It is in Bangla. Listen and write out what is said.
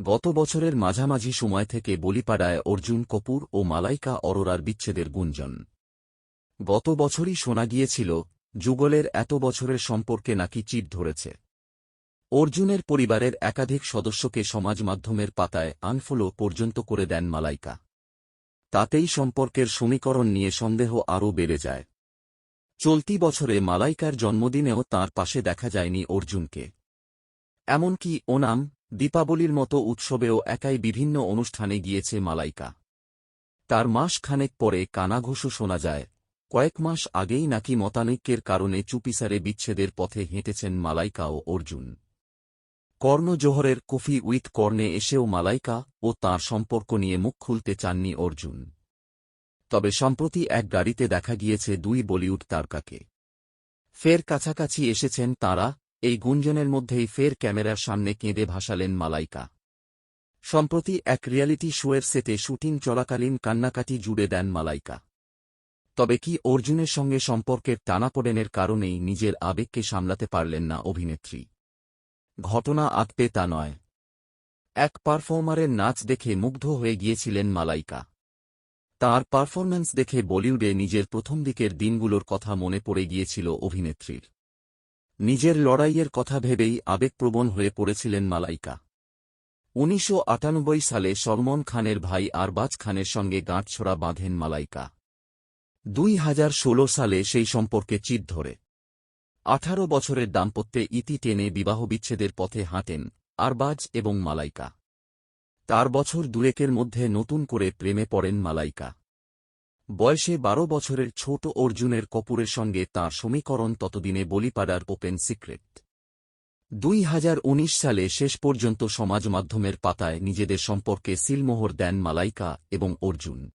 গত বছরের মাঝামাঝি সময় থেকে বলিপাড়ায় অর্জুন কপুর ও মালাইকা অরোরার বিচ্ছেদের গুঞ্জন। গত বছরই শোনা গিয়েছিল, যুগলের এত বছরের সম্পর্কে নাকি চিট ধরেছে। অর্জুনের পরিবারের একাধিক সদস্যকে সমাজ মাধ্যমের পাতায় আনফলো পর্যন্ত করে দেন মালাইকা। তাতেই সম্পর্কের সমীকরণ নিয়ে সন্দেহ আরও বেড়ে যায়। চলতি বছরে মালাইকার জন্মদিনেও তার পাশে দেখা যায়নি অর্জুনকে। এমনকি ওনাম দীপাবলির মতো উৎসবেও একাই বিভিন্ন অনুষ্ঠানে গিয়েছে মালাইকা। তার মাস খানেক পরে কানাঘোষও শোনা যায়, কয়েক মাস আগেই নাকি মতানৈক্যের কারণে চুপিসারে বিচ্ছেদের পথে হেঁটেছেন মালাইকা ও অর্জুন। কর্ণ জোহরের কফি উইথ কর্ণে এসেও মালাইকা ও তার সম্পর্ক নিয়ে মুখ খুলতে চাননি অর্জুন। তবে সম্প্রতি এক গাড়িতে দেখা গিয়েছে দুই বলিউড তারকাকে। ফের কাছাকাছি এসেছেন তাঁরা এই গুঞ্জনের মধ্যেই ফের ক্যামেরার সামনে কেঁদে ভাসালেন মালাইকা। সম্প্রতি এক রিয়ালিটি শোয়ের সেটে শুটিং চলাকালীন কান্নাকাটি জুড়ে দেন মালাইকা। তবে কি অর্জুনের সঙ্গে সম্পর্কের টানাপোড়েনের কারণেই নিজের আবেগকে সামলাতে পারলেন না অভিনেত্রী। ঘটনা আঁকতে তা নয়। এক পারফর্মারের নাচ দেখে মুগ্ধ হয়ে গিয়েছিলেন মালাইকা। তার পারফরম্যান্স দেখে বলিউডে নিজের প্রথম দিকের দিনগুলোর কথা মনে পড়ে গিয়েছিল অভিনেত্রীর। নিজের লড়াইয়ের কথা ভেবেই আবেগপ্রবণ হয়ে পড়েছিলেন মালাইকা। উনিশশো আটানব্বই সালে সলমন খানের ভাই আরবাজ খানের সঙ্গে গাঁটছড়া বাঁধেন মালাইকা। দুই হাজার ষোল সালে সেই সম্পর্কে চিট ধরে। আঠারো বছরের দাম্পত্যে ইতি টেনে বিবাহবিচ্ছেদের পথে হাঁটেন আরবাজ এবং মালাইকা। তার বছর দুয়েকের মধ্যে নতুন করে প্রেমে পড়েন মালাইকা। বয়সে বারো বছরের ছোট অর্জুনের কপুরের সঙ্গে তাঁর সমীকরণ ততদিনে বলিপাড়ার ওপেন সিক্রেট। দুই হাজার উনিশ সালে শেষ পর্যন্ত সমাজ মাধ্যমের পাতায় নিজেদের সম্পর্কে সিলমোহর দেন মালাইকা এবং অর্জুন।